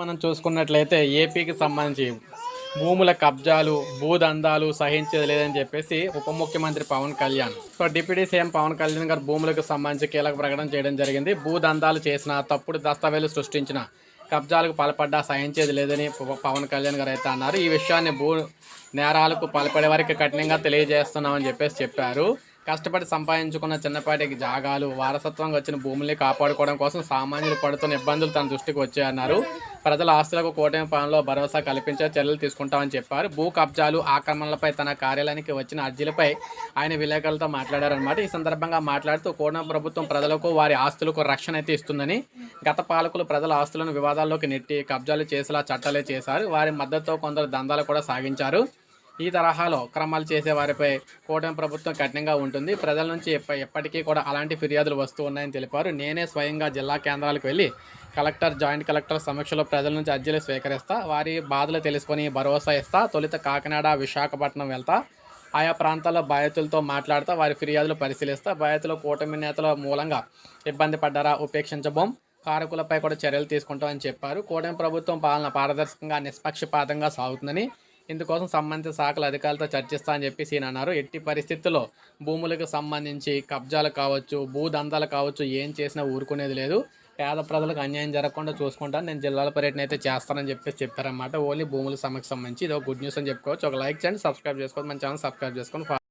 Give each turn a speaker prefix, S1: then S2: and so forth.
S1: మనం చూసుకున్నట్లయితే ఏపీకి సంబంధించి భూముల కబ్జాలు భూదందాలు సహించేది లేదని చెప్పేసి ఉప ముఖ్యమంత్రి Pawan Kalyan. So deputy CM Pawan Kalyan garu భూములకు సంబంధించి కీలక ప్రకటన చేయడం జరిగింది. భూదందాలు చేసిన తప్పుడు దస్తావేలు సృష్టించిన కబ్జాలకు పాల్పడ్డా సహించేది లేదని పవన్ కళ్యాణ్ గారు అయితే అన్నారు. ఈ విషయాన్ని భూ నేరాలకు పాల్పడే వారికి కఠినంగా తెలియజేస్తున్నామని చెప్పేసి చెప్పారు. కష్టపడి సంపాదించుకున్న చిన్నపాటికి జాగాలు వారసత్వంగా వచ్చిన భూముల్ని కాపాడుకోవడం కోసం సామాన్యులు పడుతున్న ఇబ్బందులు తన దృష్టికి వచ్చాయన్నారు. ప్రజల ఆస్తులకు కూటమి పాలనలో భరోసా కల్పించే చర్యలు తీసుకుంటామని చెప్పారు. భూ కబ్జాలు ఆక్రమణలపై తన కార్యాలయానికి వచ్చిన అర్జీలపై ఆయన విలేకరులతో మాట్లాడారనమాట ఈ సందర్భంగా మాట్లాడుతూ కూటమి ప్రభుత్వం ప్రజలకు వారి ఆస్తులకు రక్షణ అయితే ఇస్తుందని గత పాలకులు ప్రజల ఆస్తులను వివాదాల్లోకి నెట్టి కబ్జాలు చేసేలా చట్టాలే చేశారు. వారి మద్దతుతో కొందరు దందాలు కూడా సాగించారు. ఈ తరహాలో క్రమాలు చేసే వారిపై కూటమి ప్రభుత్వం కఠినంగా ఉంటుంది. ప్రజల నుంచి ఎప్పటికీ కూడా అలాంటి ఫిర్యాదులు వస్తూ ఉన్నాయని తెలిపారు. నేనే స్వయంగా జిల్లా కేంద్రాలకు వెళ్ళి కలెక్టర్ జాయింట్ కలెక్టర్ సమక్షంలో ప్రజల నుంచి అర్జీలు స్వీకరిస్తా వారి బాధలు తెలుసుకొని భరోసా ఇస్తా తొలుత కాకినాడ విశాఖపట్నం వెళ్తా ఆయా ప్రాంతాల్లో బాధితులతో మాట్లాడుతూ వారి ఫిర్యాదులు పరిశీలిస్తా బాధితులు కూటమి నేతల మూలంగా ఇబ్బంది పడ్డారా ఉపేక్షించబోం కారకులపై కూడా చర్యలు తీసుకుంటామని చెప్పారు. కూటమి ప్రభుత్వం పాలన పారదర్శకంగా నిష్పక్షపాతంగా సాగుతుందని ఇందుకోసం సంబంధిత శాఖల అధికారులతో చర్చిస్తా అని చెప్పేసి ఈయన అన్నారు. ఎట్టి పరిస్థితుల్లో భూములకు సంబంధించి కబ్జాలు కావచ్చు భూదందాలు కావచ్చు ఏం చేసినా ఊరుకునేది లేదు. పేద ప్రజలకు అన్యాయం జరగకుండా చూసుకుంటాను. నేను జిల్లాల పర్యటన అయితే చేస్తానని చెప్పేసి చెప్పారన్నమాట. ఓన్లీ భూముల సమస్యకు సంబంధించి ఇది ఒక గుడ్ న్యూస్ అని చెప్పుకోవచ్చు. ఒక లైక్ చేయండి సబ్స్క్రైబ్ చేసుకోండి మన ఛానల్ సబ్స్క్రైబ్ చేసుకొని